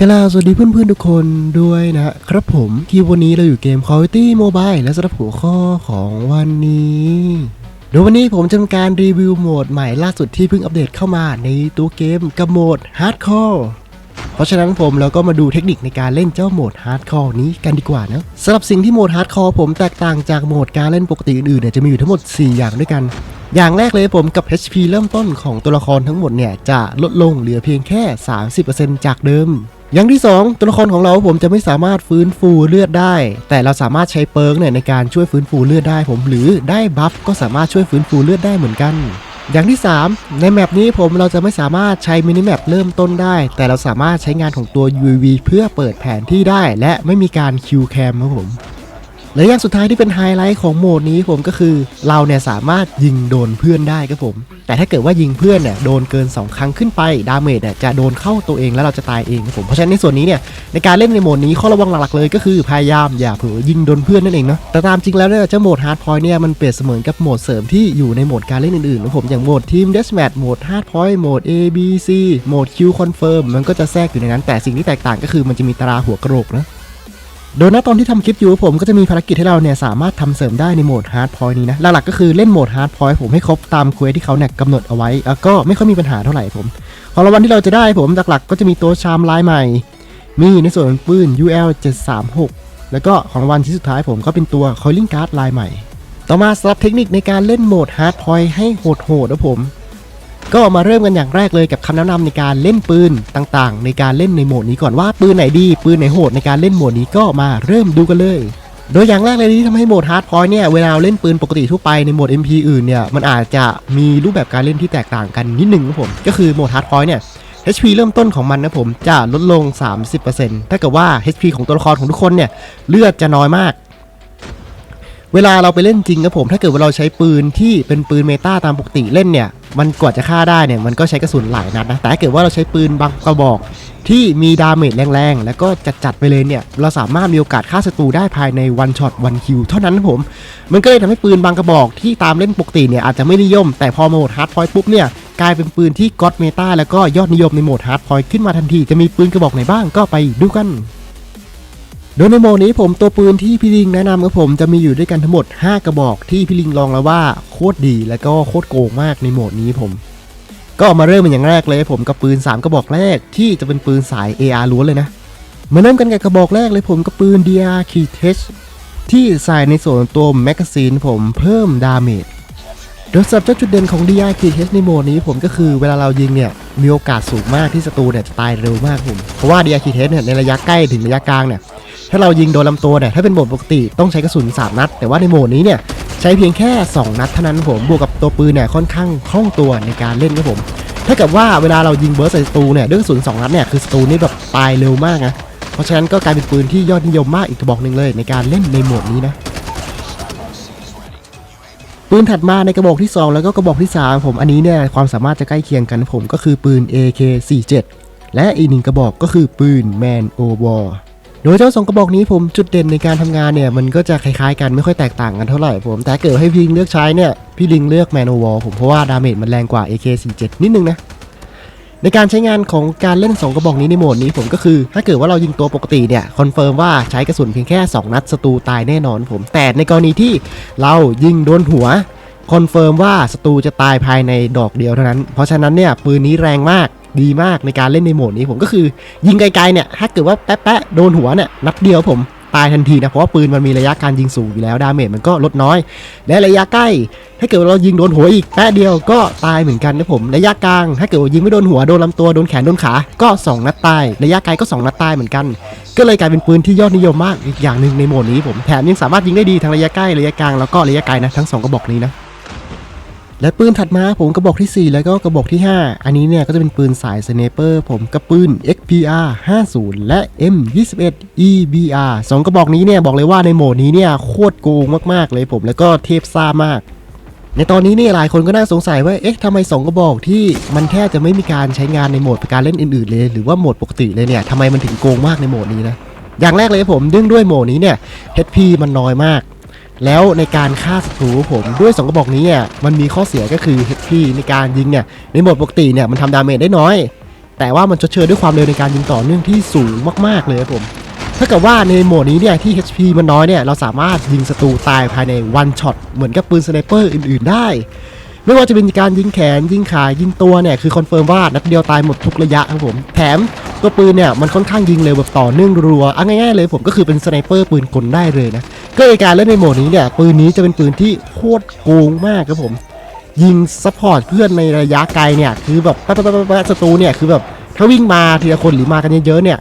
กล่าสวัสดีเพื่อนๆทุกคนด้วยนะครับผมที่วันนี้เราอยู่เกม Call of Duty Mobile และสำหรับหัวข้อของวันนี้โดยวันนี้ผมจะทำการรีวิวโหมดใหม่ล่าสุดที่เพิ่งอัปเดตเข้ามาในตัวเกมกับโหมด Hardcore เพราะฉะนั้นผมเราก็มาดูเทคนิคในการเล่นเจ้าโหมด Hardcore นี้กันดีกว่านะสำหรับสิ่งที่โหมด Hardcore ผมแตกต่างจากโหมดการเล่นปกติอื่นๆเนี่ยจะมีอยู่ทั้งหมด 4 อย่างด้วยกัน อย่างแรกเลยผมกับ HP เริ่มต้นของตัวละครทั้งหมดเนี่ยจะลดลงเหลือเพียงแค่ 30%จากเดิม อย่างที่ 2 ตัวละครของเราผมจะไม่สามารถฟื้นฟูเลือดได้ แต่เราสามารถใช้เปิร์กเนี่ยในการช่วยฟื้นฟูเลือดได้ผมหรือได้บัฟก็สามารถช่วยฟื้นฟูเลือดได้เหมือนกัน อย่างที่ 3 ในแมปนี้ผมเราจะไม่สามารถใช้มินิแมปเริ่มต้นได้ แต่เราสามารถใช้งานของตัว UAV เพื่อเปิดแผนที่ได้ และไม่มีการคิวแคมครับผม และอย่างสุดท้ายที่เป็นไฮไลท์ของโหมดนี้ผมก็คือ เราเนี่ยสามารถยิงโดนเพื่อนได้ครับผม แต่ถ้าเกิดว่ายิงเพื่อนเนี่ยโดนเกิน 2 ครั้งขึ้นไปดาเมจเนี่ยจะโดนเข้าตัวเองแล้วเราจะตายเองครับผมเพราะฉะนั้นในส่วนนี้เนี่ยในการเล่นในโหมดนี้ข้อระวังหลักๆเลยก็คือพยายามอย่าเผลอยิงโดนเพื่อนนั่นเองเนาะแต่ตามจริงแล้วเนี่ยเจ้าโหมดฮาร์ดพอยต์เนี่ยมันเปรียบเสมือนกับโหมดเสริมที่อยู่ในโหมดการเล่นอื่นๆนะผมอย่างโหมดทีมเดสแมทโหมดฮาร์ดพอยต์โหมด A B C โหมด Q Confirm มันก็จะแทรกอยู่ในนั้นแต่สิ่งที่แตกต่างก็คือมันจะมีตราหัวกระโหลกนะ โดยณตอนที่ทำคลิปอยู่ผมก็จะมีภารกิจให้เราเนี่ยสามารถทำเสริมได้ในโหมดฮาร์ดพอยต์นี้นะ หลักๆก็คือเล่นโหมดฮาร์ดพอยต์ผมให้ครบตามเควสที่เขาเนี่ยกำหนดเอาไว้แล้วก็ไม่ค่อยมีปัญหาเท่าไหร่ผมของรางวัลที่เราจะได้ผมหลักๆ ก็จะมีตัวชามลายใหม่ มีในส่วนปืน UL 736แล้วก็ของรางวัลที่สุดท้ายผมก็เป็นตัว Calling Card ลายใหม่ ต่อมาสำหรับเทคนิคในการเล่นโหมดฮาร์ดพอยต์ให้โหดๆนะผม ก็มาเริ่มกันอย่างแรกเลยกับคำแนะนำในการเล่นปืนต่างๆ ในการเล่นในโหมดนี้ก่อนว่าปืนไหนดีปืนไหนโหดในการเล่นโหมดนี้ก็มาเริ่มดูกันเลย โดยอย่างแรกเลยที่ทำให้โหมดฮาร์ดพอยต์เนี่ยเวลาเล่นปืนปกติทั่วไปในโหมด MP อื่นเนี่ยมันอาจจะมีรูปแบบการเล่นที่แตกต่างกันนิดนึงนะผมก็คือโหมดฮาร์ดพอยต์เนี่ย HP เริ่มต้นของมันนะผมจะลดลง 30%ถ้าเกิดว่า HP ของตัวละครของทุกคนเนี่ยเลือดจะน้อยมากเวลาเราไปเล่นจริงครับผม ถ้าเกิดว่าเราใช้ปืนที่เป็นปืนเมตาตามปกติเล่นเนี่ย มันกว่าจะฆ่าได้เนี่ยมันก็ใช้กระสุนหลายนัดนะแต่ถ้าเกิดว่าเราใช้ปืนบางกระบอกที่มีดาเมจแรงๆ แล้วก็จัดๆไปเลยเนี่ย เราสามารถมีโอกาสฆ่าศัตรูได้ภายในวันช็อตวันคิวเท่านั้นนะผม มันก็เลยทำให้ปืนบางกระบอกที่ตามเล่นปกติเนี่ยอาจจะไม่นิยม แต่พอมาโหมดฮาร์ดพอยต์ปุ๊บเนี่ยกลายเป็นปืนที่ก็อดเมตาแล้วก็ยอดนิยมในโหมดฮาร์ดพอยต์ขึ้นมาทันที จะมีปืนกระบอกไหนบ้างก็ไปดูกัน โดยในโหมดนี้ผมตัวปืนที่พี่ลิงแนะนำกับผมจะมีอยู่ด้วยกันทั้งหมด 5 กระบอกที่พี่ลิงลองแล้วว่าโคตรดีแล้วก็โคตรโกงมากในโหมดนี้ผม ก็มาเริ่มเป็นอย่างแรกเลยผมกับปืน 3 กระบอกแรกที่จะเป็นปืนสาย AR ล้วนเลยนะมาเริ่มกันกับกระบอกแรกเลยผมกับปืน DR k t e c h ที่ใส่ในส่วนตัวแมกกาซีนผมเพิ่มดาเมจโดยสำหรับเจ้าจุดเด่นของ DR k t e c h ในโหมดนี้ผมก็คือเวลาเรายิงเนี่ยมีโอกาสสูงมากที่ศัตรูเนี่ยจะตายเร็วมากผมเพราะว่า DR k t e c h เนี่ยในระยะใกล้ถึงระยะกลางเนี่ย ถ้าเรายิงโดนลำตัวเนี่ยถ้าเป็นโหมดปกติต้องใช้กระสุน 3 นัด แต่ว่าในโหมดนี้เนี่ยใช้เพียงแค่ 2 นัดเท่านั้นผมบวกกับตัวปืนเนี่ยค่อนข้างคล่องตัวในการเล่นครับผม ถ้าเกิดว่าเวลาเรายิงเบิร์สใส่ศัตรูเนี่ยด้วยกระสุน 2 นัดเนี่ยคือศัตรูนี่แบบตายเร็วมากนะเพราะฉะนั้นก็กลายเป็นปืนที่ยอดนิยมมากอีกกระบอกหนึ่งเลยในการเล่นในโหมดนี้นะปืนถัดมาในกระบอกที่ 2 แล้วก็กระบอกที่ 3 ผมอันนี้เนี่ยความสามารถจะใกล้เคียงกันผมก็คือปืน AK47 และอีกหนึ่งกระบอกก็คือปืน Man O War โดยเจ้าสองกระบอกนี้ผมจุดเด่นในการทำงานเนี่ยมันก็จะคล้ายๆกันไม่ค่อยแตกต่างกันเท่าไหร่ผมแต่เกิดให้พี่ลิงเลือกใช้เนี่ยพี่ลิงเลือก Man O War ผมเพราะว่าดาเมจมันแรงกว่า AK47 นิดนึงนะในการใช้งานของการเล่น 2 กระบอกนี้ในโหมดนี้ผมก็คือ ถ้าเกิดว่าเรายิงตัวปกติเนี่ยคอนเฟิร์มว่าใช้กระสุนเพียงแค่ 2 นัดศัตรูตายแน่นอนผม แต่ในกรณีที่เรายิงโดนหัวคอนเฟิร์มว่าศัตรูจะตายภายในดอกเดียวเท่านั้น เพราะฉะนั้นเนี่ยปืนนี้แรงมาก ดีมากในการเล่นในโหมดนี้ผมก็คือ ยิงไกลๆเนี่ยถ้าเกิดว่าแป๊ะๆโดนหัวเนี่ยนัดเดียวผมตายทันทีนะเพราะว่าปืนมันมีระยะการยิงสูงอยู่แล้วดาเมจมันก็ลดน้อย และระยะใกล้ถ้าเกิดเรายิงโดนหัวอีกแป๊ะเดียวก็ตายเหมือนกันนะผมระยะกลาง ถ้าเกิดยิงไม่โดนหัวโดนลำตัวโดนแขนโดนขาก็2นัดตายระยะไกลก็2นัดตายเหมือนกัน ก็เลยกลายเป็นปืนที่ยอดนิยมมากอีกอย่างหนึ่งในโหมดนี้ผมแถมยังสามารถยิงได้ดีทั้งระยะใกล้ระยะกลางแล้วก็ระยะไกลนะทั้งสองกระบอกนี้นะ และปืนถัดมาผมกระบอกที่ 4 แล้วก็กระบอกที่ 5 อันนี้เนี่ยก็จะเป็นปืนสายสเนเปอร์ผมกับปืน XPR 50 และ M21 EBR สองกระบอกนี้เนี่ยบอกเลยว่าในโหมดนี้เนี่ยโคตรโกงมากๆเลยผมแล้วก็เทพซ่ามากในตอนนี้เนี่ยหลายคนก็น่าสงสัยว่า เอ๊ะทำไม 2 กระบอกที่มันแทบจะไม่มีการใช้งานในโหมดการเล่นอื่นๆเลย หรือว่าโหมดปกติเลยเนี่ยทำไมมันถึงโกงมากในโหมดนี้นะ อย่างแรกเลยผมเนื่องด้วยโหมดนี้เนี่ย HP มันน้อยมาก แล้วในการฆ่าศัตรูผมด้วย2กระบอกนี้เนี่ยมันมีข้อเสียก็คือ HP ในการยิงเนี่ยในโหมดปกติเนี่ยมันทำดาเมจได้น้อย แต่ว่ามันชดเชยด้วยความเร็วในการยิงต่อเนื่องที่สูงมากๆเลยครับผมถ้าเกิดว่าในโหมดนี้เนี่ยที่ HP มันน้อยเนี่ยเราสามารถยิงศัตรูตายภายในวันช็อตเหมือนกับปืนสไนเปอร์อื่นๆ ได้ ไม่ว่าจะเป็นการยิงแขนยิงขายิงตัวเนี่ยคือคอนเฟิร์มว่านัดเดียวตายหมดทุกระยะครับผมแถมตัวปืนเนี่ยมันค่อนข้างยิงเร็วแบบต่อเนื่องรัวๆง่ายๆเลยผมก็คือเป็นสไนเปอร์ปืนกลได้เลยนะ ก็ในการเล่นในโหมดนี้เนี่ยปืนนี้จะเป็นปืนที่โคตรโกงมากครับผม ยิงซัพพอร์ตเพื่อนในระยะไกลเนี่ยคือแบบแป๊บๆๆๆศัตรูเนี่ยคือแบบถ้าวิ่งมาทีละคนหรือมากันเยอะๆเนี่ย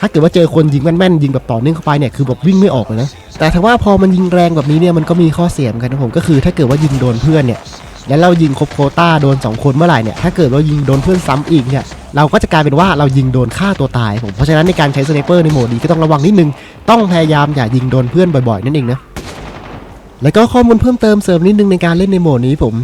ถ้าเกิดว่าเจอคนยิงแม่นๆยิงแบบต่อเนื่องเข้าไปเนี่ยคือแบบวิ่งไม่ออกเลยนะแต่ถ้าว่าพอมันยิงแรงแบบนี้เนี่ยมันก็มีข้อเสียมกันนะผมก็คือถ้าเกิดว่ายิงโดนเพื่อนเนี่ยแล้วเรายิงครบโคต้าโดน 2 คนเมื่อไหร่เนี่ยถ้าเกิดว่ายิงโดนเพื่อนซ้ำอีกเนี่ย เราก็จะกลายเป็นว่าเรายิงโดนฆ่าตัวตายผมเพราะฉะนั้นในการใช้สไนเปอร์ในโหมดนี้ก็ต้องระวังนิดนึง ต้องพยายามอย่ายิงโดนเพื่อนบ่อยๆ นั่นเองนะแล้วก็ข้อมูลเพิ่มเติมเสริมนิดนึงในการเล่นในโหมดนี้ผม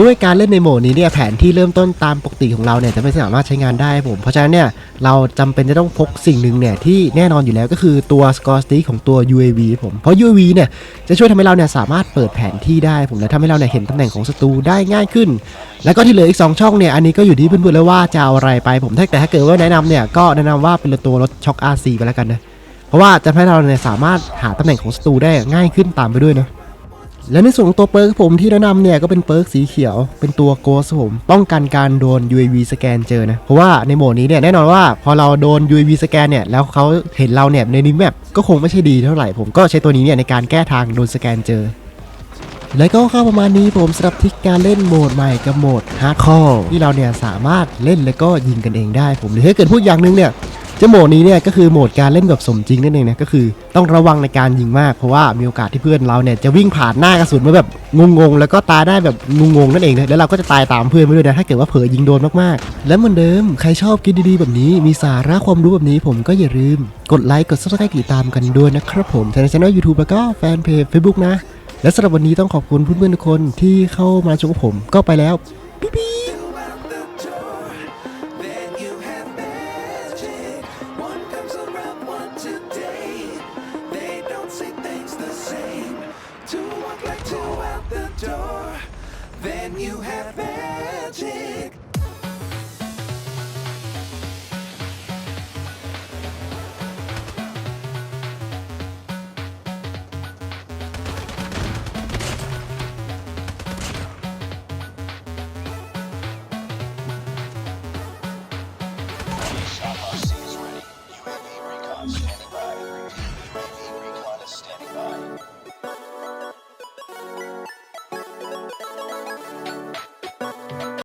ด้วยการเล่นในโหมดนี้เนี่ยแผนที่เริ่มต้นตามปกติของเราเนี่ยจะไม่สามารถใช้งานได้ผม เพราะฉะนั้นเนี่ยเราจำเป็นจะต้องพกสิ่งหนึ่งเนี่ยที่แน่นอนอยู่แล้วก็คือตัว score stick ของตัว UAV ผม เพราะ UAV เนี่ยจะช่วยทำให้เราเนี่ยสามารถเปิดแผนที่ได้ผมและทำให้เราเนี่ยเห็นตำแหน่งของศัตรูได้ง่ายขึ้น แล้วก็ที่เหลืออีก 2 ช่องเนี่ยอันนี้ก็อยู่ที่เพื่อนๆแล้วว่าจะเอาอะไรไปผมถ้าแต่ถ้าเกิดว่าแนะนำเนี่ยก็แนะนำว่าเป็นตัวรถช็อค RC ไปแล้วกันนะเพราะว่าจะให้เราเนี่ยสามารถหาตำแหน่งของศัตรูได้ง่ายขึ้นตามไปด้วยนะ และในส่วนของตัวเปิร์กผมที่แนะนำเนี่ยก็เป็นเปิร์กสีเขียว เป็นตัวโกสผม ป้องกันการโดน UAV สแกนเจอนะ เพราะว่าในโหมดนี้เนี่ยแน่นอนว่าพอเราโดน UAV สแกนเนี่ยแล้วเขาเห็นเราเนี่ยในนิมแมปก็คงไม่ใช่ดีเท่าไหร่ผมก็ใช้ตัวนี้เนี่ยในการแก้ทางโดนสแกนเจอ และก็เข้าประมาณนี้ผมสำหรับทิกการเล่นโหมดใหม่กับโหมดฮาร์ดคอร์ที่เราเนี่ยสามารถเล่นแล้วก็ยิงกันเองได้ผมหรือถ้าเกิดพูดอย่างหนึงเนี่ย เจ้าโหมดนี้เนี่ยก็คือโหมดการเล่นแบบสมจริงนั่นเองนะก็คือต้องระวังในการยิงมากเพราะว่ามีโอกาสที่เพื่อนเราเนี่ยจะวิ่งผ่านหน้ากระสุนมาแบบงงๆแล้วก็ตายได้แบบงงๆนั่นเองนะแล้วเราก็จะตายตามเพื่อนไปด้วยนะถ้าเกิดว่าเผลอยิงโดนมากๆ และเหมือนเดิมใครชอบกินดีๆแบบนี้มีสาระความรู้แบบนี้ผมก็อย่าลืม กดไลค์กดซับสไครต์ติดตามกันด้วยนะครับผมในช่องยูทูบแล้วก็แฟนเพจ Facebook นะและสำหรับวันนี้ต้องขอบคุณเพื่อนๆทุกคนที่เข้ามาชมผมก็ไปแล้ว ปิ๊บ you have.